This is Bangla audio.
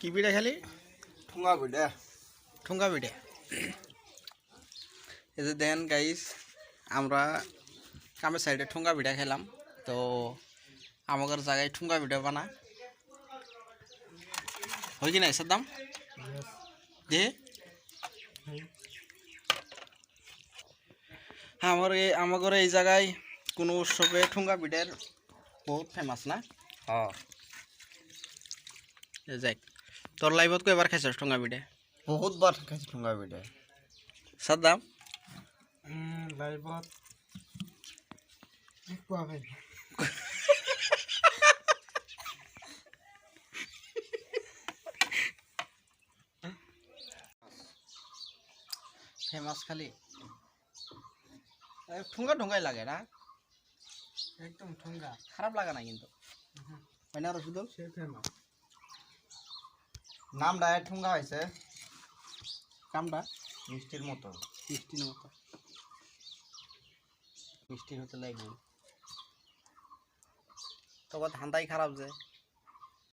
কি পিঠা খালি? ঠুঙা পিঠা ঠুঙ্গা পিঠা এই যে দেন গাইস আমরা কামের সাইডে ঠুঙ্গা পিঠা খেলাম। তো আমাদের জায়গায় ঠুঙ্গা পিঠা বানা। হয় কি না এসের দাম দে। আমার এই আমাদের এই জায়গায় কোনো উৎসবে ঠুঙ্গা পিঠের বহুত ফেমাস না? হ্যাঁ। যাক তোর লাইফত কো এবার খাইছিস ঠুঙ্গা পিঠা? বহুত বার খাইছি ঠুঙা পিঠা। সাদ্দাম? লাইফত ফেমাস খালি। এ, ঠুঙ্গা ঠুঙ্গাই লাগে না? একদম ঠুঙ্গা খারাপ লাগে না কিন্তু। হয় না রসুদল সে ফেমাস নামটা ঠুঙ্গা হয়েছে। নামটা মিষ্টির মতো। মিষ্টির মতো। মিষ্টির হতে লাগবে। তবে ধান্দাই খারাপ যে।